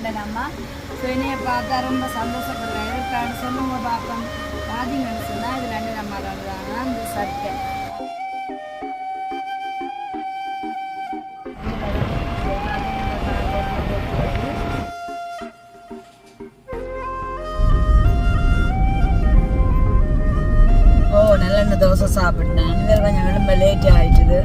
London அம்மா so என்னைய பார்த்தா ரொம்ப சந்தோஷப்படுறேன் எதற்கான சொல்லுங்க பார்ப்போம். பார்த்தீங்கன்னு சொன்னால் இது லண்டன் அம்மா தான். அந்த சட்டை ஓ நல்லெண்ணெய் தோசை சாப்பிட்டேன். வேறு கொஞ்சம் ரொம்ப லேட் ஆயிட்டுது.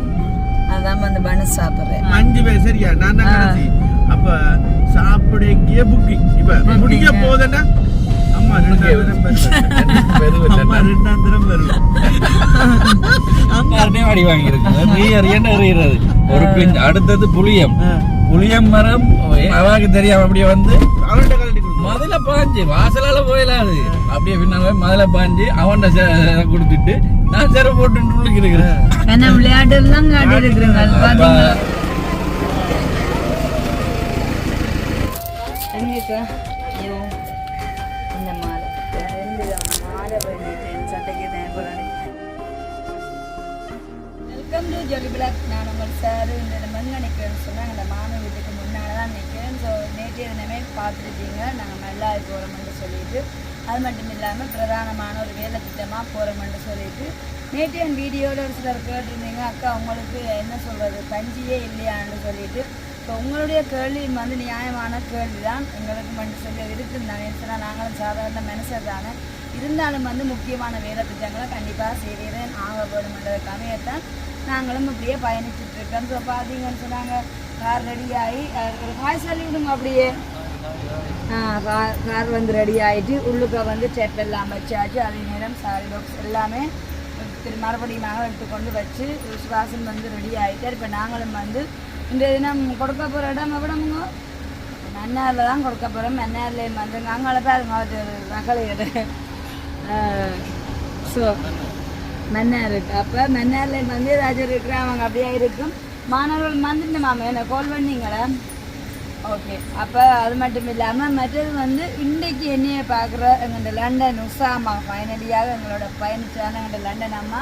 அதான் வந்து பனு சாப்பிட்றேன். அஞ்சு பேர் சரியா? நான் தான் சாப்பிடக்கிய புக்கிங் இப்ப முடிக்க போதேன்னா அம்மா ரெண்டாயிரம் அம்மா அடி வாங்கியிருக்கு ஒரு பின் அடுத்தது புளியம். புளியம் மரம் அவாக்கு தெரியாம அப்படியே வந்து அவன்கிட்ட கழட்டி கொடுங்க மதுல பாஞ்சு. வாசலால போயிடாது அப்படியே பின்னால மதுல பாஞ்சு செ- கொடுத்துட்டு நான் செர போட்டு இருக்கிறேன். என்ன விளையாட்டு எல்லாம் காட்டி இருக்கிறீங்க எங்கக்கா ஐயோ இந்த மாலை. ரெண்டு மாலை வேண்டிட்டு சட்டைக்கு வெல்கம் டு ஜொலி பிளாக் நான் உங்கள் சார். இந்த மண் நினைக்கிறேன்னு சொன்னால் அந்த மாமன் வீட்டுக்கு முன்னால் தான் நிற்கிறேன் ஸோ நேற்றைய தினமே பார்த்துருப்பீங்க நாங்கள் மல்லாய் போகிறோம்னு சொல்லிட்டு. அது மட்டும் இல்லாமல் பிரதானமான ஒரு வேலை திட்டமாக போகிறோம்னு சொல்லிட்டு. நேற்றைய வீடியோவில் ஒரு சிலர் கேட்டிருந்தீங்க. அக்கா உங்களுக்கு என்ன சொல்கிறது பஞ்சியே இல்லையான்னு சொல்லிட்டு. இப்போ உங்களுடைய கேள்வி வந்து நியாயமான கேள்வி தான் எங்களுக்கு மட்டும் சொல்லி இருக்குந்தாங்க ஏன்னா நாங்களும் சாதாரண மனுஷர் தானே. இருந்தாலும் வந்து முக்கியமான வேலை திட்டங்களை கண்டிப்பாக செய்கிறேன். ஆக வேணுமென்றதுக்கு தான் நாங்களும் இப்படியே பயணிச்சுட்டு இருக்கோம். ஸோ பார்த்தீங்கன்னு சொன்னாங்க கார் ரெடி ஆகி ஒரு காய் சொல்லி விடுங்க அப்படியே. ஆ கார் கார் வந்து ரெடி ஆகிட்டு உள்ளுக்க வந்து செட் எல்லாம் வச்சாச்சு. அதே நேரம் சாரி பாக்ஸ் எல்லாமே திரு மறுபடியும் நாங்கள் எடுத்துக்கொண்டு வச்சு சுவாசன் வந்து ரெடி ஆகிட்டார் இப்போ நாங்களும் வந்து இந்த தினம் கொடுக்க போகிற இடம் எவ்வளோங்க மன்னாரில் தான் கொடுக்க போகிறோம் மன்னார்லேயும் வந்து அங்கே பாருங்க அது மகளிர் ஸோ மன்னார் இருக்கு. அப்போ மன்னார்லேயும் வந்து ஏதாச்சும் இருக்கிற அவங்க அப்படியே இருக்கும். மாணவர்கள் வந்துட்டு மாமா என்ன கால் பண்ணீங்களா? ஓகே அப்போ அது மட்டும் இல்லாமல் மற்றது வந்து இன்றைக்கு என்னையை பார்க்குற எங்கள்கிட்ட லண்டன் உஷாமா ஃபைனலியாக எங்களோட பயணிச்சான எங்கள்கிட்ட லண்டன் அம்மா.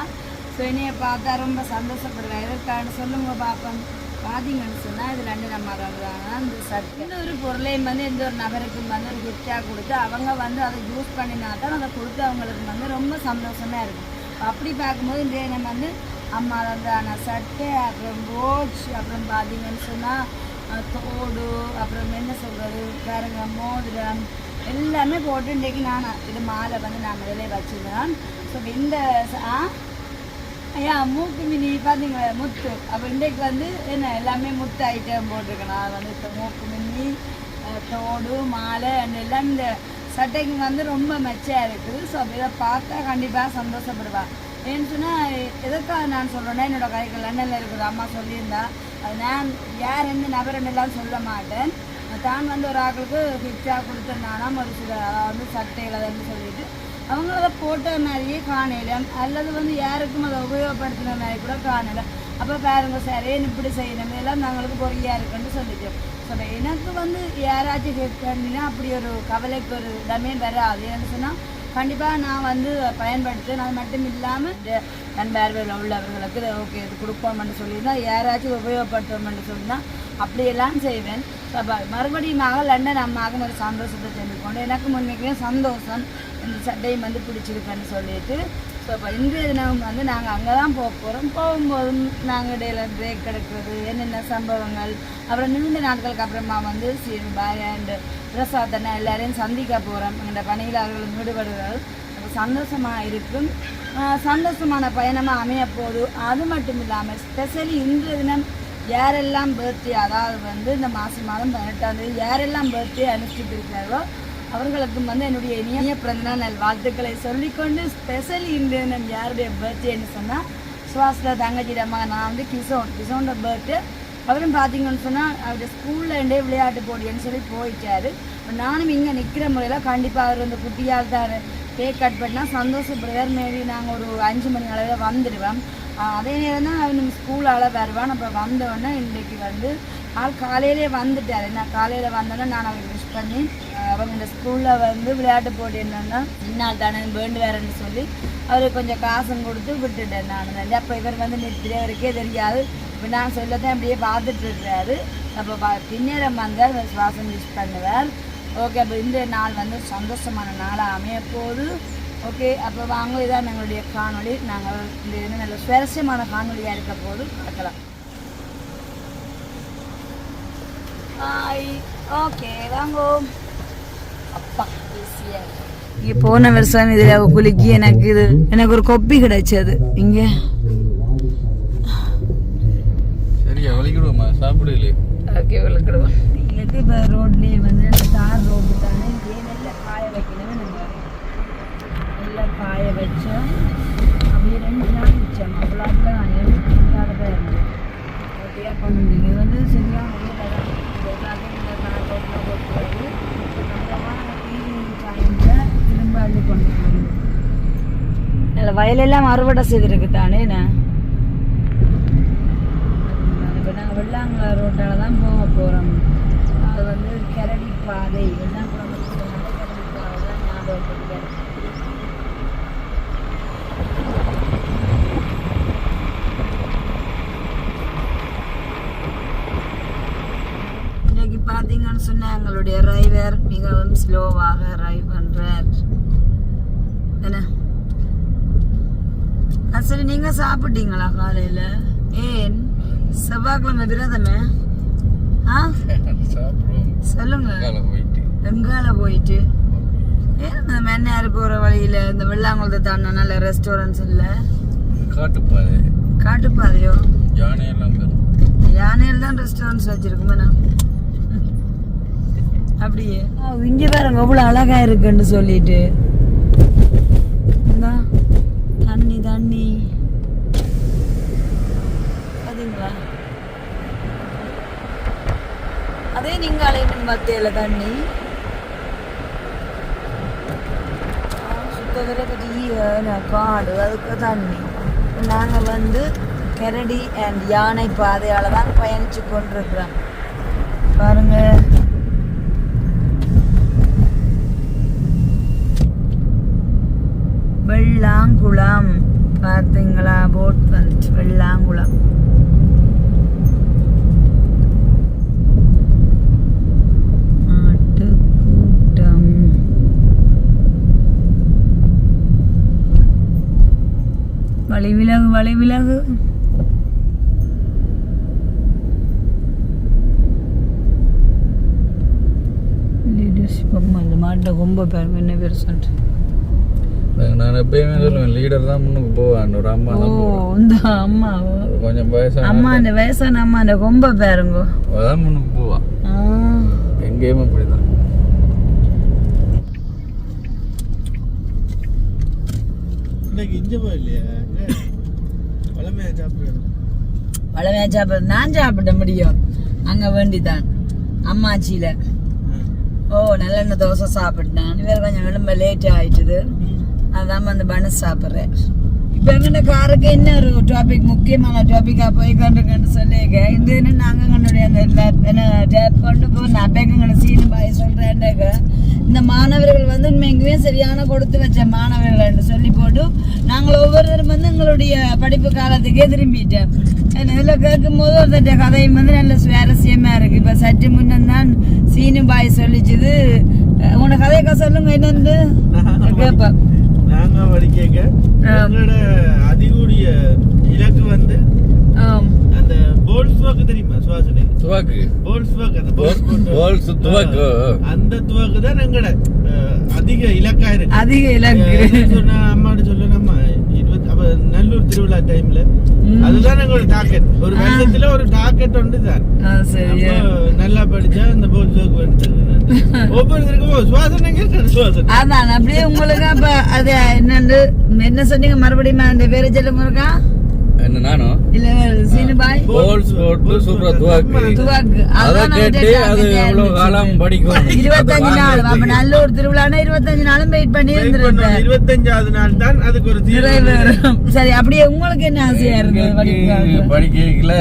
ஸோ என்னையை பார்த்தா ரொம்ப சந்தோஷப்படுவேன் எதற்கான சொல்லுங்க பார்ப்போம் பாதிங்கன்னு சொன்னால் இது ரெண்டு நம்ம தான். அந்த சட்டை எந்த ஒரு பொருளையும் வந்து எந்த ஒரு நபருக்கும் வந்து ஒரு கிஃப்டாக கொடுத்து அவங்க வந்து அதை யூஸ் பண்ணினா தான் அதை கொடுத்து அவங்களுக்கு வந்து ரொம்ப சந்தோஷமாக இருக்கும். அப்படி பார்க்கும்போது இன்றைய நம்ம வந்து அம்மா அந்த சட்டை அப்புறம் ரோச் அப்புறம் பார்த்தீங்கன்னு சொன்னால் தோடு அப்புறம் என்ன சொல்கிறது பாருங்க மோதிரம் எல்லாமே போட்டு இன்றைக்கு நான் இது மாலை வந்து நான் முதலே வச்சுருந்தேன் ஸோ இந்த ஆ ஐயா மூக்கு மினி பார்த்தீங்களா முத்து. அப்போ இன்றைக்கு வந்து என்ன எல்லாமே முத்து ஐட்டம் போட்டிருக்கேன் நான் வந்து இப்போ மூக்கு மினி தோடு மாலை அண்ட் எல்லாம் இந்த சட்டைக்கு வந்து ரொம்ப மெச்சையாக இருக்குது. ஸோ இதை பார்த்தா கண்டிப்பாக சந்தோஷப்படுவேன் ஏன்னு சொன்னால் எதுக்காக நான் சொல்கிறேன்னா என்னோடய கைகள் லண்டனில் இருக்கிற அம்மா சொல்லியிருந்தா அது நான் யார் எந்த நபரன் எல்லாம் சொல்ல மாட்டேன். தான் வந்து ஒரு ஆக்களுக்கு கிஃப்டாக கொடுத்துருந்தானா ஒரு சில வந்து சட்டைகள் வந்து சொல்லி அவங்க அதை போட்ட மாதிரியே காணல. அல்லது வந்து யாருக்கும் அதை உபயோகப்படுத்தின மாதிரி கூட காணல. அப்போ பாருங்க சார் ஏன் இப்படி செய்யணும் எல்லாம் நாங்களுக்கு பொறியாக இருக்குன்னு சொல்லிட்டோம். ஸோ எனக்கு வந்து யாராச்சும் ஹெல்ப் பண்ணினா அப்படி ஒரு கவலைக்கு ஒரு இடமே வராது. ஏன்னு சொன்னால் கண்டிப்பாக நான் வந்து பயன்படுத்துவேன். அது மட்டும் இல்லாமல் நன் உள்ளவர்களுக்கு ஓகே இது கொடுப்போம்னு சொல்லியிருந்தால் யாராச்சும் உபயோகப்படுத்துவோம்னு சொன்னால் அப்படியெல்லாம் செய்வேன். ஸோ மறுபடியும் லண்டன் அம்மாவுக்கும் ஒரு சந்தோஷத்தை தெரிஞ்சுக்கொண்டு எனக்கு முன்னைக்குமே சந்தோஷம். இந்த சட்டையும் வந்து பிடிச்சிருக்கேன்னு சொல்லிட்டு. ஸோ இப்போ இன்றைய தினம் வந்து நாங்கள் அங்கே தான் போக போகிறோம் போகும்போதும் நாங்கள் இடையில பிரேக் எடுக்கிறது என்னென்ன சம்பவங்கள் அப்புறம் நீண்ட நாட்களுக்கு அப்புறமா வந்து பாய் அண்டு பிரசாத்தனை எல்லாரையும் சந்திக்க போகிறோம் எங்களோட பணியில் அவர்களும் ஈடுபடுகிறார்கள் சந்தோஷமாக இருக்கும். சந்தோஷமான பயணமாக அமைய அது மட்டும் இல்லாமல் ஸ்பெஷலி இன்றைய தினம் யாரெல்லாம் பர்த்டே அதாவது வந்து இந்த மாதம் மாதம் பதினெட்டாம் தேதி யாரெல்லாம் பர்த்டே அனுப்பிச்சுட்டு இருக்கிறாரோ அவர்களுக்கும் வந்து என்னுடைய இனிய பிறந்தநாள் நல் வாழ்த்துக்களை சொல்லிக்கொண்டு ஸ்பெஷல் இன்றைய யாருடைய பர்த்டேன்னு சொன்னால் சுவாசில் தங்கச்சியோட நான் வந்து கிஷோன் கிசோனோட பர்த்டே அவரும் பார்த்தீங்கன்னு சொன்னால் அவருடைய ஸ்கூல்ல இருந்தே விளையாட்டு போட்டின்னு சொல்லி போயிட்டாரு. நானும் இங்கே நிற்கிற முறையில் கண்டிப்பாக அவர் வந்து குட்டியாக தான் கேக் கட் பண்ணால் சந்தோஷப்படுவார். மேபி நாங்கள் ஒரு அஞ்சு மணி அளவில் வந்துடுவோம். அதே நேரம் தான் அவன் ஸ்கூலால் வருவான். அப்போ வந்தோடனே இன்றைக்கு வந்து ஆள் காலையிலே வந்துட்டார். நான் காலையில் வந்தோடனே நான் அவருக்கு விஷ் பண்ணி அவங்க இந்த ஸ்கூலில் வந்து விளையாட்டு போட்டி என்னன்னா இன்னால் தானே வேண்டு வேறேன்னு சொல்லி அவருக்கு கொஞ்சம் காசும் கொடுத்து விட்டுட்டேன் நான் வந்து அப்போ இவர் வந்து நிறுத்தி அவருக்கே தெரியாது. இப்போ நான் சொல்லத்தான் அப்படியே பார்த்துட்டு இருக்கிறாரு அப்போ பின்னேரம் வந்தால் சுவாசம் யூஸ் பண்ணுவார். ஓகே அப்போ இந்த நாள் வந்து சந்தோஷமான நாளாக அமைய போது ஓகே அப்போ வாங்க இதான் எங்களுடைய காணொளி. நாங்கள் இந்த இது நல்ல சுவாரஸ்யமான காணொளியாக இருக்க போது பார்க்கலாம். ஓகே வாங்கோ. அப்பா ஈஸியாக இங்கே போன வருஷம் இதில் குலுக்கி எனக்கு இது எனக்கு ஒரு கொப்பி கிடைச்சது. இங்கே. சரியா வலிக்கிடுவோமா சாப்பிடலையே ஓகே விளக்கிடுவோம் எங்களுக்கு இப்போ ரோட்லேயே வந்து தார் ரோடு தானே இங்கே நெல்லை காய வைக்கணும் நாங்கள் நெல்லை காய வச்சோம் அப்படியே ரெண்டு நாள் வச்சோம் அவ்வளோ தான் எழுபத்தி தான் இருந்தது ஓகே அப்போ இது வந்து இது எல்லாத்தையும் இந்த தார் ரோட்டில் போட்டு அப்புறமா ஈவினிங் டைமில் திரும்ப அள்ளி கொண்டு போகணும் அதில் வயலெல்லாம் அறுவடை செய்திருக்கு தானே நான் இப்போ நாங்கள் வெள்ளாங்கல ரோட்டால தான் போக போகிறோம் அது வந்து கரடி பாதை வெள்ளாங்குளம் இருக்கிறதுனால கரடி பாதை தான் ஞாபகப்படுத்தாரு இன்னைக்கு சொன்னால் எங்களுடைய டிரைவர் மிகவும் ஸ்லோவாக டிரைவ் பண்ணுறார் என்ன? சரி நீங்கள் சாப்பிட்டீங்களா காலையில்? ஏன்? செவ்வாய்க்கிழமை விரதமே? ஆ? சொல்லுங்க. காலை போயிட்டு. ஏன் இந்த மென்னாறு போகிற வழியில் இந்த வெள்ளாங்குளத்தை தாண்டின நல்ல ரெஸ்டாரண்ட்ஸ் இல்லை? காட்டுப்பாதை. காட்டுப்பாதையோ? யானையெல்லாம் யானையில் தான் ரெஸ்டாரண்ட்ஸ் வச்சிருக்குமே அப்படியே. இங்க பாருங்க அவ்வளவு அழகா இருக்குன்னு சொல்லிட்டு. தண்ணி தண்ணி. அதுங்களா அதே நீங்க அலையணும் மத்தியில தண்ணி. சுத்தவர பெரிய காடு அதுக்கு தண்ணி. நாங்கள் வந்து கரடி அண்ட் யானை பாதையால் தான் பயணிச்சு கொண்டிருக்கிறோம். வெள்ளாங்குளம் பார்த்தீங்களா போட் வந்துச்சு வெள்ளாங்குளம் ஆட்டுக்கூட்டம் வழிவிலகு வழிவிலகு லீடர்ஷிப் அந்த மாட்டை ரொம்ப பேர் என்ன பேர் சொல்லிட்டு நான் எப்பயுமே சொல்லுவேன் லீடர் தான் முன்னுக்கு போவான் ஒரு அம்மா. இந்த அம்மா. கொஞ்சம் வயசான அம்மா அந்த வயசான அம்மா அந்த கொம்ப பேருங்கோ. அதான் முன்னுக்கு போவா. ஆ. எங்கேயுமே அப்படிதான். இன்னைக்கு இங்க போயில்லையா பழமையா சாப்பிடுறோம் பழமையா சாப்பிட. நான் சாப்பிட முடியும். அங்க வேண்டிதான். அம்மாச்சியில. ஓ நல்லெண்ணெய் தோசை சாப்பிட்டேன். இவர் கொஞ்சம் விளம்ப லேட் ஆயிட்டுது. அதான் வந்து பனஸ் சாப்பிட்றேன். இப்போ எங்கட காருக்கு என்ன ஒரு டாபிக் முக்கியமான டாபிக்காக போய் கொண்டிருக்கேன்னு சொல்லியிருக்க இந்த என்ன நாங்கள் எங்களுடைய அந்த என்ன டேப் கொண்டு போ நான் பேக்கங்களை சீனு பாய் சொல்கிறேன்டாக்க இந்த மாணவர்கள் வந்து உண்மைக்குமே சரியான கொடுத்து வச்ச மாணவர்கள்னு சொல்லி போட்டு நாங்கள் ஒவ்வொருத்தரும் வந்து எங்களுடைய படிப்பு காலத்துக்கே திரும்பிட்டோம் இதில் கேட்கும் போது ஒருத்தட்ட கதையும் வந்து நல்ல சுவாரஸ்யமாக இருக்குது இப்போ சற்று முன்னம் தான் சீனு பாய் சொல்லிச்சுது. உன்னோட கதையக்கா சொல்லுங்க என்னன்னு கேட்பேன் நாங்க படிக்க எங்களோட அதிகூடிய இலக்கு வந்து அந்த போல்ஸ் வாக்கு தெரியுமா சுவாசனை? துவாக்கு. போல்ஸ் வாக்கு அந்த போல்ஸ் துவாக்கு. அந்த துவாக்கு தான் எங்களோட அதிக இலக்கா இருக்கு அதிக இலக்கு. சொன்னா அம்மாட்ட சொல்ல நல்லூர் திருவிழா டைம்ல. அதுதான் எங்களோட டாக்கெட் ஒரு வருஷத்துல ஒரு டாக்கெட் ஒன்று தான் நல்லா படிச்சா அந்த போல்ஸ் வாக்கு வேண்டியது ஒவ்வொருத்தருக்கும் ஓ, சுவாசனை அதான் அப்படியே உங்களுக்கு அப்ப அது என்னன்னு என்ன சொன்னீங்க? மறுபடியும் அந்த பேரு சொல்லுங்க போட்டு சூப்பரா துவாக்கு. துவாக்கு. அதை அதான் கேட்டு அது எவ்வளவு காலம் படிக்கும்? இருபத்தஞ்சு நாள். அப்ப நல்லூர் திருவிழானா இருபத்தஞ்சு நாளும் வெயிட் பண்ணி. இருந்திருப்பேன் இருபத்தஞ்சாவது நாள் தான் அதுக்கு ஒரு சரி அப்படியே உங்களுக்கு என்ன ஆசையா இருக்கு படிக்க படிக்கல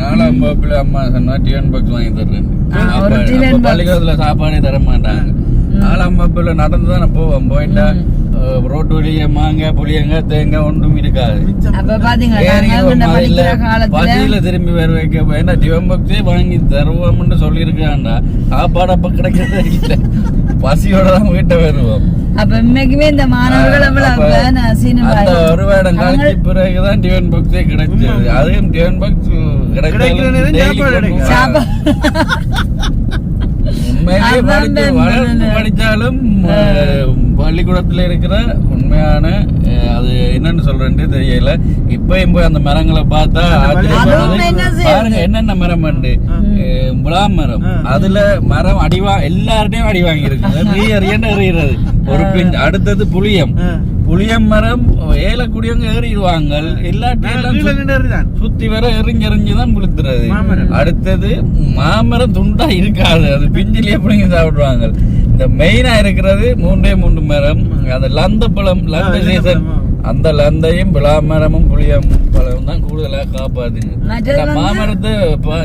நாலாம் வகுப்புல அம்மா சொன்னா டிஃபன் பாக்ஸ் வாங்கி தர்றேன் ஒரு. பள்ளிக்கூடத்துல சாப்பாடே தர மாட்டாங்க நாலாம் வகுப்புல நடந்து தானே போவோம். போயிட்டா ரோட்டு வழிய மாங்காய் புளியங்காய் தேங்காய் ஒன்றும் இருக்காது பசியில திரும்பி வர வைக்க வேண்டாம் டிவன் பாக்ஸே வாங்கி தருவோம்னு சொல்லியிருக்காண்டா சாப்பாடு அப்ப கிடைக்கிறதே இல்லை பசியோட தான் வீட்டை வருவோம் அப்ப இன்னைக்குமே இந்த மாணவர்கள் ஒரு வருடம் கழிச்சு பிறகுதான் டிவன் பாக்ஸே கிடைச்சது அதுவும் டிவன் பாக்ஸ் கிடைக்கிற நேரம் சாப்பாடு கிடைக்கும். சாப்பாடு உண்மையிலேயே படிச்சாலும் பள்ளிக்கூடத்துல இருக்கிற உண்மையான அது என்னன்னு சொல்றேன்னு தெரியல. இப்பயும் போய் அந்த மரங்களை பார்த்தா? பாருங்க என்னென்ன மரம் முலா மரம். அதுல மரம் அடிவா எல்லார்ட்டையும் அடி வாங்கி இருக்கு எறிகிறது ஒரு பின் அடுத்தது புளியம். புளியம் மரம் ஏலக்கூடியவங்க ஏறிடுவாங்க எல்லாத்தையும் சுத்தி- வர எரிஞ்சு எரிஞ்சு தான் மாமரம். அடுத்தது மாமரம் துண்டா இருக்காது. அது பிஞ்சிலேயே பிடிங்கி சாப்பிடுவாங்க இந்த மெயினா இருக்கிறது மூன்றே மூன்று மரம். அந்த லந்த பழம் லந்த சீசன். அந்த லந்தையும் விழா மரமும் புளியம் பழம் தான் கூடுதலா காப்பாத்துங்க மாமரத்தை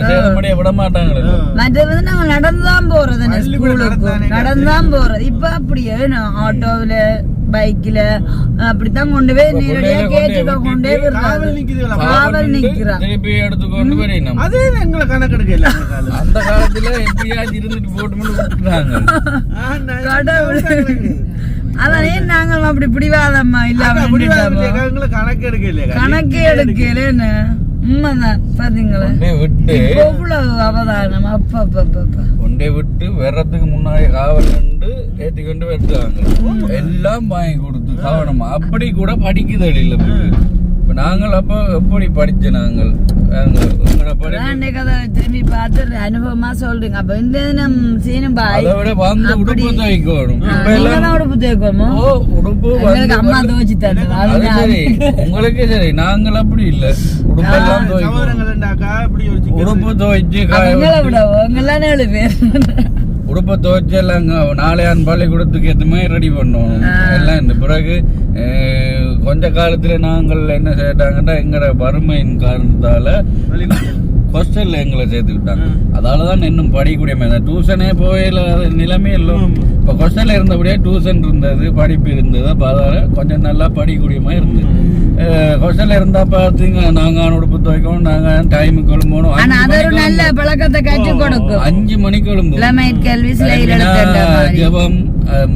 சேதமடைய விட மாட்டாங்களே மற்றது நாங்க நடந்துதான் போறது. நடந்தானே போறது. இப்ப அப்படியே நான் ஆட்டோவில பைக்ல அப்படித்தான் கொண்டு போய் நேரடியா கேட்டுக்க கொண்டே காவல் நிக்கிறான் எடுத்துக்கொண்டு வரணும் அதே எங்களை கணக்கெடுக்கல அந்த காலத்துல இருந்துட்டு போட்டு கடவுள். கணக்கு. அதான் ஏன் நாங்கள் அப்படி பிடிவாதம்மா? வாங்க, எங்களை கணக்கெடுக்கல கணக்கே எடுக்கலன்னு உண்மைதான் பாத்தீங்களா? விட்டு. எவ்வளவு அவதானம்? அப்பா அப்பா விட்டு வர்றதுக்கு முன்னாடி காவல் கண்டு ஏத்தி கொண்டு வெட்டுவாங்க எல்லாம் வாங்கி கொடுத்து கவனமா. அப்படி கூட படிக்குது இல்ல இப்ப நாங்கள் அப்போ எப்படி படிச்ச நாங்கள்? திரும்பி பார்த்து அனுபவமா சொல்றீங்க. அப்ப இந்த தினம் சீனும் பாய் விட வந்து உடுப்பு அம்மா துவச்சு உங்களுக்கு சரி. நாங்கள் அப்படி இல்ல. உடுப்பெல்லாம் உடுப்பு துவைச்சு விட ஏழு பேர். உடுப்பை துவைச்சு எல்லாம் நாளையான் பள்ளிக்கூடத்துக்கு ஏற்ற மாதிரி ரெடி பண்ணோம் எல்லாம் இந்த பிறகு கொஞ்ச காலத்துல நாங்கள் என்ன செய்யட்டாங்கன்னா எங்கட வறுமையின் காரணத்தால ஹாஸ்டல்ல எங்களை சேர்த்துக்கிட்டாங்க அதாலதான் இன்னும் படிக்கக்கூடிய மாதிரி. டியூஷனே போயில நிலைமை இல்லை இப்ப ஹாஸ்டல்ல இருந்தபடியே டியூஷன் இருந்தது படிப்பு இருந்தது. அப்ப அதால கொஞ்சம் நல்லா படிக்கக்கூடிய மாதிரி இருந்தது. ஹாஸ்டல்ல இருந்தா பாத்தீங்க நாங்க உடுப்பு துவைக்கணும் நாங்க டைமுக்கு கிளம்பணும். ஆனா அஞ்சு அது ஒரு மணிக்கு நல்ல பழக்கத்தை கற்றுக் கொடுக்கும். அஞ்சு மணிக்கு மாதிரி. ஜெபம்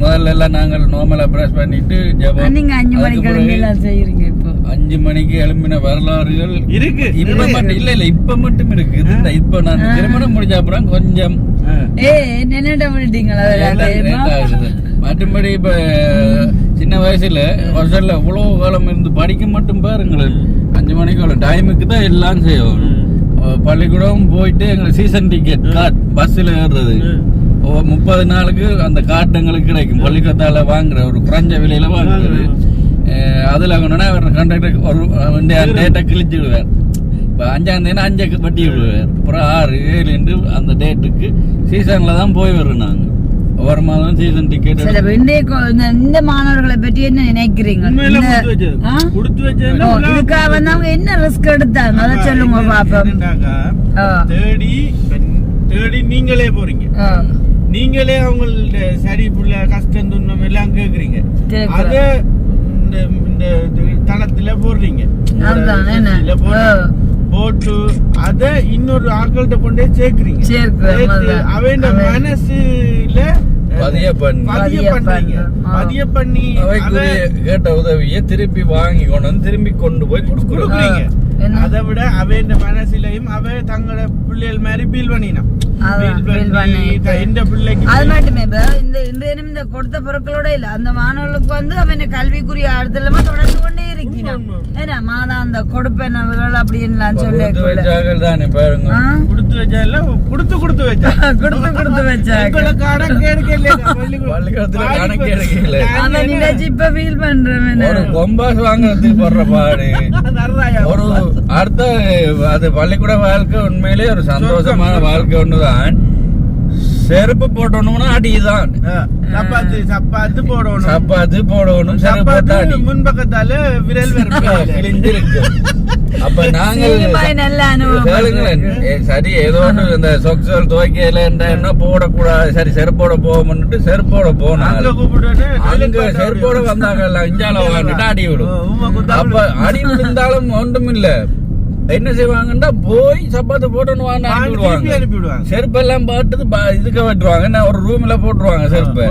முதல்ல எல்லாம் நாங்கள் நார்மலா பிரஷ் பண்ணிட்டு ஜெபம். நீங்க அஞ்சு மணி அதுக்கு கிளம்பி பிறகு எல்லாம் செய்யறீங்க அஞ்சு மணிக்கு எழும்பின வரலாறுகள் இருக்கு. இப்ப மட்டும் இல்ல இல்ல இப்ப மட்டும் இருக்கு இப்ப நான் திருமணம் முடிஞ்ச அப்புறம் கொஞ்சம் மற்றபடி இப்ப சின்ன வயசுல ஹாஸ்டல்ல இவ்வளவு காலம் இருந்து படிக்க மட்டும் பாருங்களேன். அஞ்சு மணிக்கு டைமுக்கு தான் எல்லாம் அஹ், பள்ளிக்கூடம் போயிட்டு எங்களுக்கு சீசன் டிக்கெட் கார்டு பஸ்ஸில் ஏறுறது. முப்பது நாளுக்கு அந்த கார்டு எங்களுக்கு கிடைக்கும். பள்ளிக்கூடத்தால வாங்குற ஒரு குறைஞ்ச விலையில வாங்குறது. அதுல வாங்கினோன்னா அவர் கண்டக்டர் ஒரு டேட்டை கிழிச்சு விடுவார் இப்போ அஞ்சாம் தேதி அஞ்சு வட்டி விடுவார் அப்புறம் ஆறு ஏழு என்று அந்த டேட்டுக்கு சீசன்ல தான் போய் வர்றோம் நாங்க ஒவ்வொரு மாதம் சீசன் டிக்கெட் இந்த- மாணவர்களை பற்றி என்ன நினைக்கிறீங்க இதுக்காக வந்து அவங்க என்ன ரிஸ்க் எடுத்தாங்க அதை சொல்லுங்க பாப்போம். தேடி தேடி நீங்களே போறீங்க நீங்களே அவங்கள சரி புள்ள கஷ்டம் துன்பம் எல்லாம் கேக்குறீங்க. அத இந்த தளத்துல போடுறீங்க. போட்டு அத இன்னொரு ஆட்கள்கிட்ட கொண்டே சேர்க்கிறீங்க. அவன் மனசுல பதிய பண்ணி பதிய பண்றீங்க. பதிய பண்ணி கேட்ட உதவியை திருப்பி வாங்கி கொண்டு வந்து திரும்பி கொண்டு போய் கொடுக்குறீங்க? அதை விட அவன் மனசுலயும் அவ தங்களோட பிள்ளைகள் மாதிரி பீல் பண்ணினான். அது மட்டுமே இந்த இந்த இந்த கொடுத்த பொருட்களோட இல்ல அந்த மாணவர்களுக்கு வந்து அவன் கல்விக்குரிய அடுத்தலமா தொடர்ந்து கொண்டே இருக்கிறான். ஏன்னா மாதா அந்த கொடுப்பனவுகள் அப்படின்லாம் சொல்லி கொடுத்து பாருங்க. கொடுத்து வச்சா கொடுத்து கொடுத்து வச்சா. கொடுத்து கொடுத்து எடுக்கல. அவன் நினைச்சு இப்ப ஃபீல் பண்றவன் ஒரு கொம்பாஸ் வாங்குறதுக்கு படுற? ஒரு அடுத்த அது பள்ளிக்கூட வாழ்க்கை உண்மையிலே ஒரு சந்தோஷமான வாழ்க்கை ஒண்ணுதான். செருப்பு போட்டோம்னா அடிதான். சப்பாத்து சப்பாத்து போடணும். சப்பாத்து போடணும் சப்பாத்து முன்பக்கத்தால விரல் கிழிஞ்சிருக்கு. அப்ப நாங்கள் சரி ஏதோ ஒன்று இந்த சொக்சல் துவைக்கல என்ன போடக்கூடாது. சரி செருப்போட போவோம்னுட்டு செருப்போட போனாங்க அங்க செருப்போட வந்தாங்க எல்லாம் இஞ்சால அடி விடும். அப்ப அடி விழுந்தாலும் ஒன்றும் இல்ல என்ன செய்வாங்கன்னா போய் சப்பாத்து போட்டுன்னு வாங்க அனுப்பி திருப்பி விடுவாங்க. அனுப்பி விடுவாங்க. செருப்பு எல்லாம் பாட்டு இதுக்கு வெட்டுவாங்க ஒரு ரூம்ல போட்டுருவாங்க செருப்பு.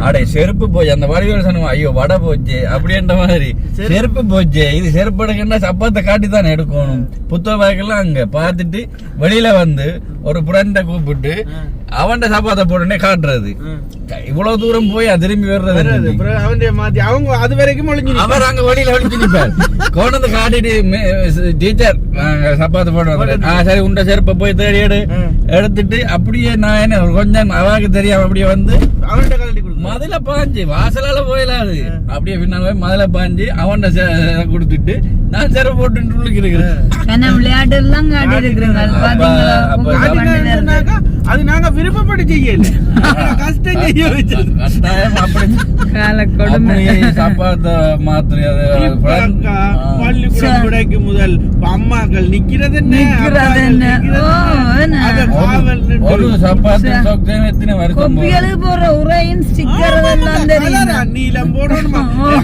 அடே செருப்பு போய் அந்த வடிவேல் சொன்ன ஐயோ வடை போச்சு அப்படின்ற மாதிரி. செருப்பு- போச்சு. இது செருப்பு எடுக்கணும்னா சப்பாத்தை காட்டி தானே எடுக்கணும் புத்தக பேக்கெல்லாம் அங்க பார்த்துட்டு வெளியில வந்து ஒரு ஃப்ரெண்டை கூப்பிட்டு அவன்கிட்ட சப்பாத்தை போட்டுனே காட்டுறது. இவ்வளவு தூரம் போய் திரும்பி வர்றது மாத்தி அவங்க அது வரைக்கும் நிப்பாங்க. அவர் அங்க வெளியில ஒழிச்சு நிப்பார் கொண்டு வந்து காட்டிட்டு டீச்சர் சப்பாத்து போட்டு. ஆ சரி உண்ட செருப்பை போய் தேடி. எடுத்துட்டு அப்படியே நான் என்ன கொஞ்சம் அவாக்கு தெரியாம அப்படியே வந்து அவன்கிட்ட கழட்டி கொடுங்க. மதுல பாஞ்சு வாசலால போயிடாது அப்படியே பின்னால போய் மதுல பாஞ்சு செ- கொடுத்துட்டு நான் செருப்பு போட்டு உள்ளுக்கு இருக்கிறேன் விளையாட்டு எல்லாம் காட்டி அது நாங்க விருப்பப்பட்டு செய்யல. கஷ்டம் செய்ய வச்சது. சப்பாத்த மாத்திரை பள்ளிக்கூடம் முதல் அம்மாக்கள் நிக்கிறது என்ன? ஒரு- சப்பாத்து எத்தனை வருஷம்? கொப்பிகளுக்கு ஸ்டிக்கர் எல்லாம் தெரியும். நீலம் போடணுமா?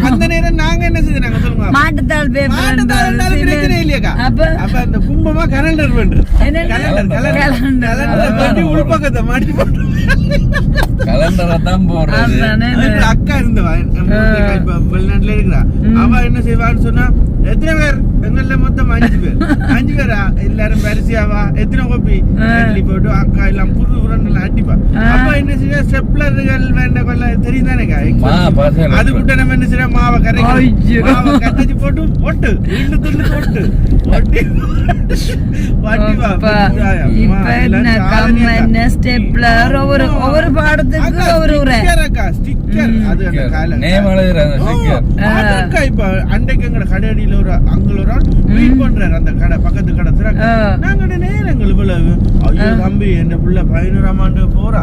அந்த நேரம் நாங்க என்ன செஞ்சாங்க சொல்லுங்க. மாட்டுத்தாள் பேப்பர் மாட்டுத்தாள் இருந்தாலும் பிரச்சனை இல்லையாக்கா? அப்ப? அப்ப அந்த கும்பமா கலண்டர் என்னது? Calendar calendar calendar. கலண்டர் பண்ணி உள்பக்கத்தை மாட்டி போட்டு. கலண்டரை தான் போடுறது. அதானே. அதுக்கு அக்கா இருந்தவா? இப்ப வெளிநாட்டுல இருக்கிறா. அவ என்ன செய்வான்னு சொன்னா எத்தனை பேர்? எங்கள்ல மொத்தம் அஞ்சு பேர். அஞ்சு பேரா? எல்லாரும் பரிசியாவா எத்தனை கோப்பி? போட்டு அக்கா எல்லாம் புது புறன்னு அடிப்பா. அப்ப என்ன செய்வா ஸ்டெப்லர்கள் வேண்ட கொள்ள தெரியும் தானேக்கா மா, பசங்க. அது கூட நம்ம என்ன செய்யறோம்? மாவை கரைக்கிறோம் ஐயோ. மாவை கரைச்சி போட்டு ஒட்டு. இண்டு துண்டு போட்டு. வட்டி ஒவ்வொரு ஒவ்வொரு பாடத்துக்கு ஒவ்வொரு அன்றைக்கு கடையடியில ஒரு அங்கிள் ஒரு ஆள் வெயிட் பண்றாரு. அந்த கடை பக்கத்து கடை திறக்க. நாங்க நேரங்கள் இவ்வளவு. ஐயோ தம்பி என் புள்ள பதினோராம் ஆண்டு போறா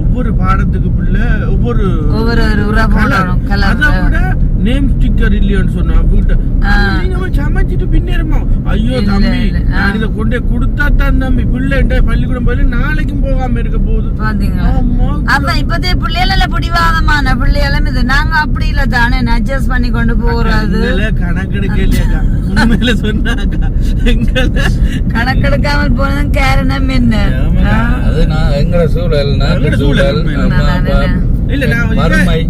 ஒவ்வொரு பாடத்துக்கு பிள்ளை ஒவ்வொரு ஒவ்வொரு அதை விட நேம் ஸ்டிக்கர் இல்லையோன்னு சொன்னா. நீங்க போய் சமைச்சிட்டு பின்னேறமா ஐயோ தம்பி. நான் இதை கொண்டே கொடுத்தா தான் தம்பி. பிள்ளை என்கிட்ட பள்ளிக்கூடம் போய் நாளைக்கும் போகாம இருக்க போகுது. ஆமா. இப்பதே பிள்ளைகள பிடிவாதமான பிள்ளைகளும் இது நாங்க அப்படி இல்ல தானே. அட்ஜஸ்ட் பண்ணி கொண்டு போறது. கணக்கெடுக்க இல்லையாக்கா உண்மையில சொன்னாக்கா கணக்கெடுக்காமல் போனதும் காரணம் என்ன. அது நான் எங்கட சூழல் சூழல், இல்ல நான்.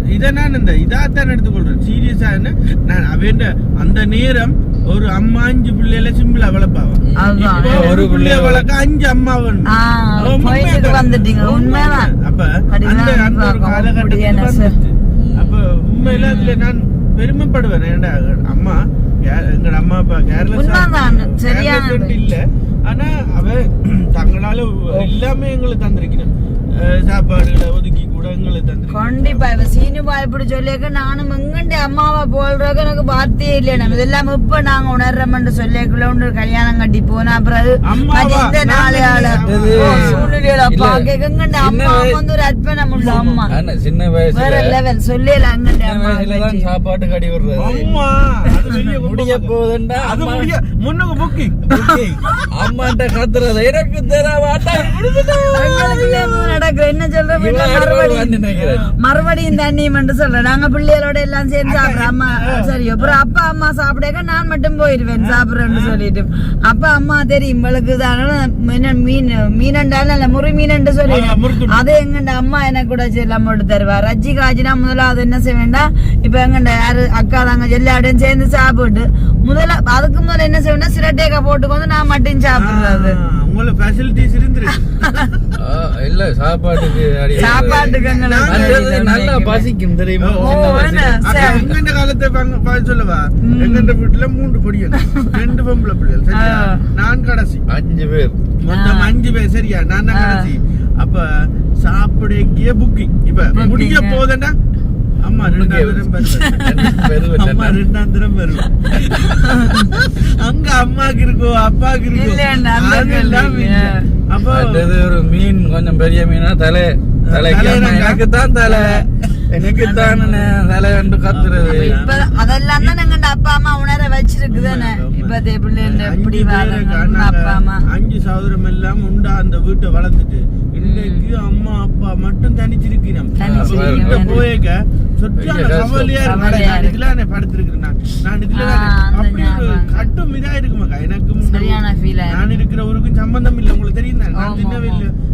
இத- நான் இந்த இதாத்தான் எடுத்துக்கொள்றேன். சீரியஸா என்ன? நான் அவன் அந்த நேரம் ஒரு அம்மா அஞ்சு பிள்ளைல சிம்பிளா வளர்ப்பாவ அதான். இப்போ ஒரு பிள்ளைய வளர்க்க அஞ்சு அம்மா. வந்துட்டீங்க, உண்மைதான். அப்ப அந்த அந்த ஒரு. வந்துச்சு. அப்ப உண்மையில அதுல நான் பெருமைப்படுவேன். ஏன்டா அம்மா கே- எங்கட அம்மா அப்பா கேரளா இல்ல. ஆனா அவ தங்களால எல்லாமே எங்களுக்கு தந்திருக்கணும். சாப்பாடுகளை ஒதுக்கி கண்டிப்பா இப்ப சீனு பாய் இப்படி சொல்லியிருக்க நானும் எங்கண்ட அம்மாவை போல்றதுக்கு எனக்கு வார்த்தையே இல்லையா நம்ம இதெல்லாம் இப்ப நாங்க உணர்றோம்னு சொல்லிக்குள்ள ஒன்று கல்யாணம் கட்டி போனா அப்புறம் இந்த நாளையால சூழ்நிலையில இல்ல. பாக்க எங்கண்ட அம்மா வய- வந்து ஒரு அர்ப்பணம் உள்ள அம்மா ஆனா, சின்ன வேற வயசுல லெவல் சொல்லல அங்கண்ட சின்ன அம்மா வயசுல தான் சாப்பாட்டு கடி விடுறது அம்மா அது வெளிய கொண்டு முடிய போங்க. போகுதுண்டா அது அம்மா முடிய முன்னுக்கு புக்கிங் அம்மாட்ட கத்துறது எனக்கு தர மாட்டேன் எங்களுக்கு தெரியாம நடக்குது என்ன சொல்ற மறுபடியும் தண்ணியும் சொல்றேன் நாங்க பிள்ளைகளோட எல்லாம் சேர்ந்து சாப்பிடுறோம். அம்மா சரி அப்புறம் அப்பா அம்மா சாப்பிடக்க நான் மட்டும் போயிருவேன் சாப்பிடுறேன்னு சொல்லிட்டு. அப்ப அம்மா தெரியும் இவளுக்கு தானே மீன் மீனண்டாலும் இல்ல முறி மீனண்டு முறுக்கு. அது எங்கண்ட அம்மா எனக்கு கூட எல்லாம் போட்டு தருவா. ரஜ்ஜி காய்ச்சினா முதல்ல என்ன செய்ய வேண்டாம் இப்ப எங்கண்ட யாரு அக்கா தாங்க எல்லாரும் சேர்ந்து சாப்பிட்டு முதல்ல அதுக்கு முதல்ல என்ன செய்யணும் சிரட்டேக்கா போட்டுக்கொண்டு நான் மட்டும் சாப்பிடுறது. உங்களுக்கு ஃபெசிலிட்டிஸ் இருந்திருக்கு ஆ, இல்ல சாப்பாட்டுக்கு சாப்பாட்டுக்கு நல்லா பசிக்கும் தெரியுமா? எங்கண்ட காலத்தை பாத்து சொல்லவா? எங்கண்ட வீட்டுல? மூன்று பொடியன் ரெண்டு பொம்பளை பிள்ளைகள் சரியா. நான் கடைசி. அஞ்சு பேர். மொத்தம் அஞ்சு பேர் சரியா? நான் கடைசி. அப்ப சாப்பிடக்கிய புக்கிங் இப்ப முடிக்க போதண்டா அம்மா ரெண்டாம் வருவேன் அம்மா ரெண்டாம். தரம் வருவேன் அம்மாக்கு இருக்கோ அப்பாக்கு இருக்கோ. அப்போ மீன் கொஞ்சம் பெரிய மீனா தலை. தலைக்கு தலை எனக்கு தான் தலை. எனக்கு தான் தலை என்று கத்துறது இப்ப அதெல்லாம் தான் எங்க அப்பா அம்மா உணர வச்சிருக்குதானே இப்ப பிள்ளைங்க எப்படி அப்பா அம்மா அஞ்சு சகோதரம் எல்லாம் உண்டா அந்த வீட்டை வளர்த்துட்டு இன்னைக்கு அம்மா அப்பா மட்டும் தனிச்சிருக்கிறோம் போயேக்க. கவலையா இருக்கு நான் இருக்கு. இதுல நான் படுத்திருக்கிறேன் நான். இதுல அப்படி ஒரு. கட்டும் இதா இருக்குமாக்கா எனக்கும் இந்த சரியான ஃபீல் நான் இருக்கிற ஊருக்கும் சம்பந்தம் இல்ல உங்களுக்கு தெரியும்? நான் சின்ன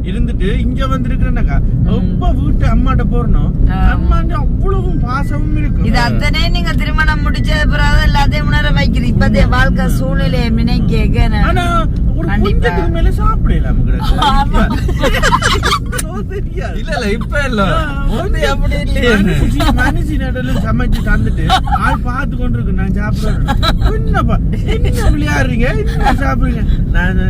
இருந்துட்டு இங்க வந்திருக்கிறேன்னாக்கா எப்ப வீட்டு அம்மாட்ட போறனோ ஆமா. அம்மாண்ட அவ்வளவும் பாசமும் இருக்கும் இது அத்தனை நீங்க திருமணம் முடிச்சது பிறகு எல்லாத்தையும் உணர வைக்கிறீங்க. இப்பதே வாழ்க்கை சூழ்நிலையை நினைக்க ஆனா ஒரு. கொஞ்சத்துக்கு மேல சாப்பிடலாம் ஆமா. இல்ல. இல்ல இப்ப இல்ல அப்படி இல்லையே. மனுஷி நடுவில் சமைச்சு தந்துட்டு ஆள் பார்த்து கொண்டு இருக்கு நான் சாப்பிடுறேன். என்னப்பா என்ன விளையாடுறீங்க? என்ன சாப்பிடுறீங்க? நான்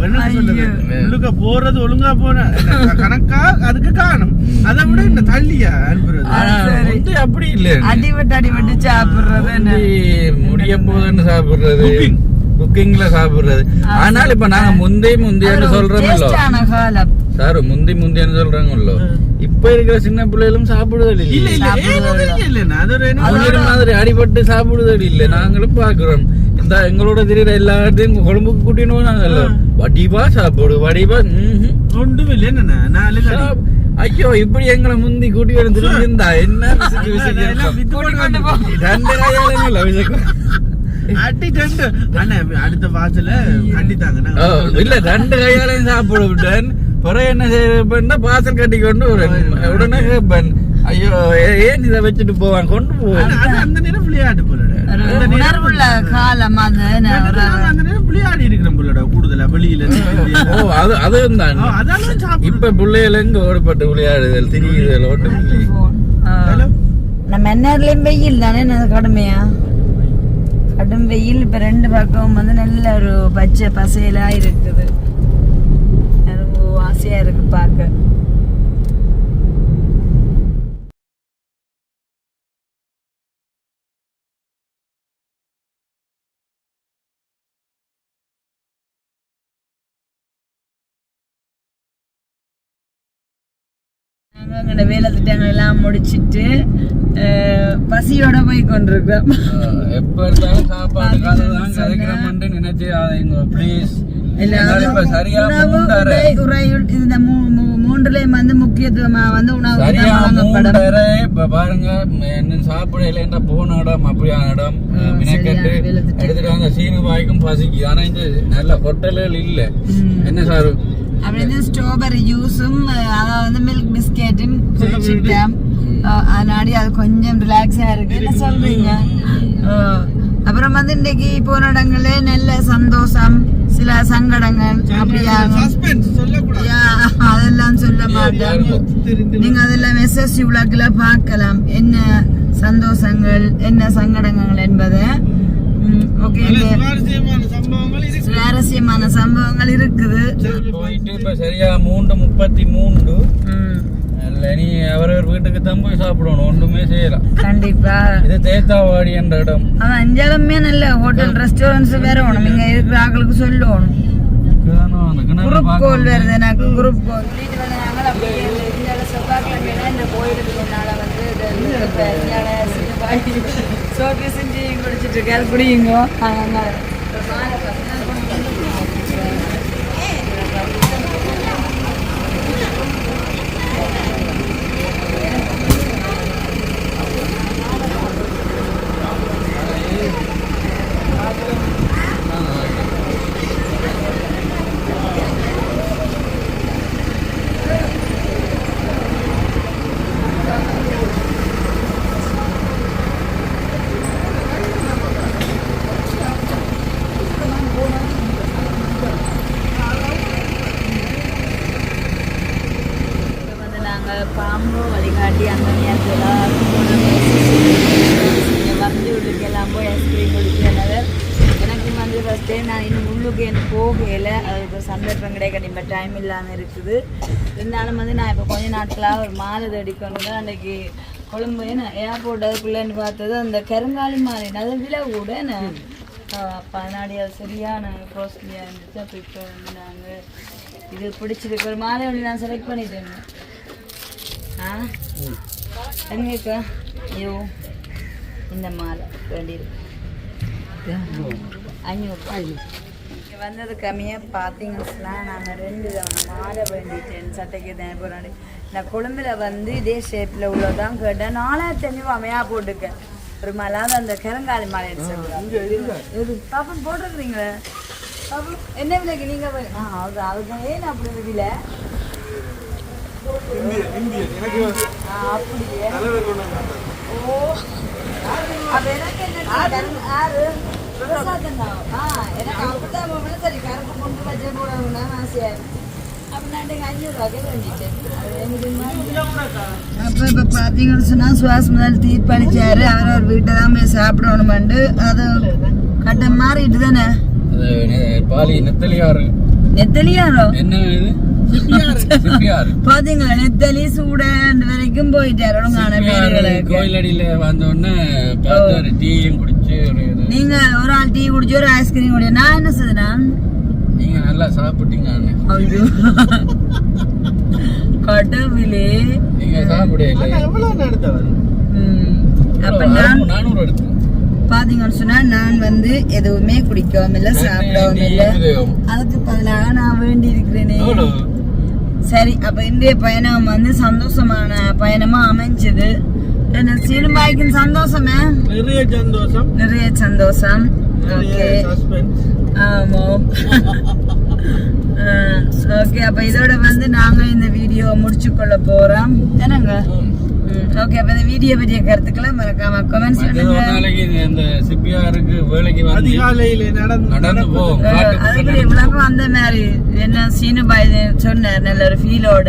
என்ன ஐயோ. உள்ளுக்க போறது ஒழுங்கா போன என்ன கணக்கா? அதுக்கு காணும் அதை விட இந்த தள்ளியா அனுப்புறது. அப்படி இல்ல அடிபட்டு அடிபட்டு சாப்பிடுறது என்ன? முடிய போதுன்னு சாப்பிடுறது. குக்கிங்ல சாப்பிடுறது. ஆனால் இப்ப நாங்க முந்தி முந்தியன்னு சொல்றோம்ல சார் முந்தி முந்தியன்னு சொல்றாங்கல்ல இப்ப இருக்கிற சின்ன பிள்ளைகளும் சாப்பிடுதல் இல்ல. என்ன மாதிரி அடிபட்டு சாப்பிடுதல் இல்ல. நாங்களும் பாக்குறோம் இந்த எங்களோட திடீர் எல்லாத்தையும் கொழும்புக்கு கூட்டின்னு போனாங்கல்ல வடிவா சாப்பிடு வடிவா. ஒன்றும் இல்லை என்னண்ணா? நாலு ஐயோ இப்படி எங்களை முந்தி கூட்டி வந்து திரும்பி இருந்தா என்ன விசிக்கு விசிக்கு எல்லாம் இருக்கும். வித்து போட்டு கொண்டு. போ. ரெண்டு கையாளுங்கள விசிக்கும் அடி ரெண்டு அண்ணா அடுத்த வாசல கண்டித்தாங்கண்ணா ஓ, இல்ல ரெண்டு கையாலையும் சாப்பிட விட்டேன். பிறகு என்ன செய்யறேன்னா பாசல் கட்டி கொண்டு உடனே கேட்பேன் ஐயோ ஏன் இதை வச்சுட்டு போவான்? கொண்டு போவான் அந்த நேரம் விளையாட்டு அந்த நேரம் உணர்வுள்ள காலம் அது என்ன ஒரு நாங்க அந்த நேரம் விளையாடி இருக்கிறோம் கூடுதலா வெளியில இருந்து. ஓ அது அதுவும் தான். ஆ, அதெல்லாம் சாப்பிடு இப்ப பிள்ளைகள் எங்க ஓடப்பட்டு விளையாடுதல்? திரியுதல் ஓட்டம் நம்ம எந்நேரத்துலயும் வெயில் தானே என்ன கடுமையா? கடும் வெயில் இப்ப ரெண்டு பக்கம் வந்து நல்ல ஒரு பச்சை பசையலா இருக்குது. ஆசையாக ஆசையா இருக்கு பார்க்க. எங்களோட வேலை திட்டங்கள் எல்லாம் முடிச்சிட்டு பசியோட போய் கொண்டிருக்கோம். எப்ப இருந்தாலும் சாப்பாடு காலதான் கதைக்கிறோம்னு நினைச்சு அதை ப்ளீஸ் மூன்றுலயும் வந்து முக்கியத்துவமா வந்து உணவு பாருங்க சாப்பிட இல்லைன்னா போன இடம் அப்படியான இடம்? மினக்கட்டு. எடுத்துட்டு வாங்க சீனு பாய்க்கும் பசிக்கு. ஆனா இந்த நல்ல ஹோட்டல்கள் இல்ல. என்ன சார்? அப்படி வந்து ஸ்ட்ராபெரி ஜூஸும் அதாவது மில்க் பிஸ்கெட்டும் குடிச்சிட்டேன் அதனாடி அது கொஞ்சம் ரிலாக்ஸா இருக்கு என்ன சொல்றீங்க. அப்புறம் வந்து இன்னைக்கு போன இடங்களே நல்ல சந்தோஷம் சில சங்கடங்கள் அப்படியா அதெல்லாம் சொல்ல மாட்டேன் நீங்க அதெல்லாம் எஸ்எஸ்சி உலகில் பார்க்கலாம் என்ன சந்தோஷங்கள் என்ன சங்கடங்கள் என்பதை சுவாரஸ்யமான சம்பவங்கள் இருக்குது போயிட்டு இப்ப சரியா மூன்று முப்பத்தி மூன்று நீ அவரவர் வீட்டுக்கு தான் போய் சாப்பிடணும் ஒன்றுமே செய்யலாம் கண்டிப்பா இது தேத்தாவாடி என்ற இடம் ஆனா அஞ்சாலுமே நல்ல ஹோட்டல் ரெஸ்டாரண்ட்ஸ் வேற வேணும் இங்க இருக்கிற சொல்லணும் அந்த கிணறு குரூப் கோல் வருது எனக்கு குரூப் கோல் வீட்டு வந்து நாங்கள் அப்படியே இந்த கோயிலுக்கு வந்து இது வந்து சோக்கு செஞ்சு குடிச்சிட்டு இருக்காரு அதனால மாலை பசங்க கொண்டு வந்து இங்க வந்து நாங்கள் பாம்பு வழிகாட்டி அந்த நேரத்தில் இங்கே வந்து உள்ளுக்கு எல்லாம் போய் ஐஸ்கிரீம் குடிக்கிறது எனக்கு வந்து வந்து ஃபஸ்ட்டே நான் இன்னும் உள்ளுக்கு எனக்கு போகல அதுக்கு ஒரு சந்தர்ப்பம் கிடைக்க இப்போ டைம் இல்லாமல் இருக்குது இருந்தாலும் வந்து நான் இப்போ கொஞ்ச நாட்களாக ஒரு மாலை தேடிக்கொண்டு தான் கொழும்பு என்ன ஏர்போர்ட் அதுக்குள்ளேன்னு பார்த்தது அந்த கருங்காலி மாலை அது விலை கூட என்ன? அப்போ அதனாடி அது சரியான காஸ்ட்லியாக இருந்துச்சு. அப்போ இப்போ வந்து நாங்கள் இது பிடிச்சிருக்கு. ஒரு மாலை ஒன்று நான் செலக்ட் பண்ணிட்டேன். ஆ? எங்கேக்கா ஐயோ இந்த மாலை வேண்டியிருக்கு ஐநூறு இங்கே வந்தது கம்மியாக பார்த்தீங்கன்னா நாங்கள் ரெண்டு மாலை வேண்டிட்டேன். சட்டைக்கு தான் போகிறாடி நான் கொழும்புல வந்து இதே ஷேப்பில் உள்ளதான் கேட்டேன். நாலாயிரத்தி அஞ்சூறு அமையா போட்டுக்கேன் ஒரு மாலை அது அந்த கிழங்காலி மாலை இது பாப்பன் போட்டிருக்கிறீங்களே? பாப்பன் என்ன விலைக்கு நீங்கள் போய் ஆ அது அதுக்கு ஏன் அப்படி விதில அப்படியே. ஓ. எனக்கு என்ன ஆறு விவசாயம் தான் ஆ எனக்கு அப்படிதான் சரி கரும்பு கொண்டு வச்சு போடணும்னா ஆசையா அப்படின்னாட்டு அஞ்சூறு ரூபாய்க்கு வேண்டிட்டேன் அப்போ இப்போ பார்த்தீங்கன்னு சொன்னால் சுவாஸ் முதல் தீர்ப்பளிச்சாரு அவர் ஒரு வீட்டை தான் போய் சாப்பிடணுமெண்டு அது கட்ட மாறிட்டு தானே பாலி நெத்தலியாறு நெத்தலியாரோ என்ன பாத்தீங்களா நெத்தலி சூடன் வரைக்கும் போயிட்டாரு ஒழுங்கான சிப்பியாறு பேருகளுக்கு கோயில் அடியில வந்த உடனே பார்த்தாரு டீயும் குடிச்சு. நீங்க ஒரு ஆள் டீ குடிச்சு ஒரு ஐஸ்கிரீம் குடி நான் என்ன செய்தேன் நீங்க நல்லா சாப்பிட்டீங்க. ஐயோ. கடவுளே. நீங்க சாப்பிடவே இல்லை எவ்வளவு ம். அப்ப நான் நானூறு எடுத்து பாத்தீங்கன்னு சொன்னா நான் வந்து எதுவுமே குடிக்கவும் இல்லை சாப்பிடவும் இல்லை. அதுக்கு பதிலாக நான் வேண்டி இருக்கிறேனே? சரி அப்ப இன்றைய பயணம் வந்து சந்தோஷமான பயணமா அமைஞ்சது. என்ன சிறுபாய்க்கும் சந்தோஷமே? நிறைய சந்தோஷம். நிறைய சந்தோஷம். ஓகே சஸ்பென்ஸ் ஆமாம் ஓகே அப்ப இதோட வந்து நாங்க இந்த வீடியோ முடிச்சு கொள்ள போறோம். என்னங்க? ம். ஓகே அப்ப இந்த வீடியோ பற்றிய கருத்துக்களை மறக்காம கமெண்ட்ஸ் பண்ணுங்க நாளைக்கு சிப்பியாருக்கு வேலைக்கு வந்து அதிகாலையில நடந்து நடந்து போவோம் அதுக்கு இவ்வளவு அந்த மாதிரி என்ன சீனு பாய் சொன்னார் நல்ல ஒரு ஃபீலோட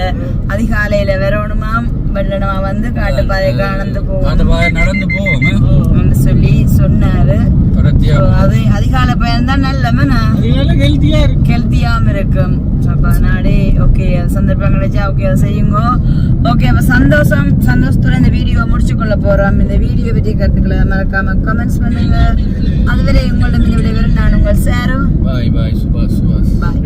அதிகாலையில வரணுமாம் வெள்ளனமா வந்து காட்டு பாதைக்கு நடந்து அந்த போவோம் பாதை நடந்து போவோம் சொல்லி சொன்னாரு. அது அதிகாலை பயணம் தான் நல்லமே நான் அதிகாலை ஹெல்த்தியா இருக்கு. ஹெல்த்தியாகவும் இருக்கும். அப்போ நாடே ஓகே சந்தர்ப்பம் கிடைச்சா ஓகே அதை செய்யுங்க. ஓகே அப்போ சந்தோஷம் சந்தோஷத்தோட இந்த வீடியோ முடிச்சு கொள்ள போகிறோம் இந்த வீடியோ பற்றி கருத்துக்களை மறக்காம கமெண்ட்ஸ் பண்ணுங்க. அதுவரை உங்களிடம் விடைபெறும். நான் உங்கள் சேரும் பாய் பாய் சுபாஷ் சுபாஷ் பாய்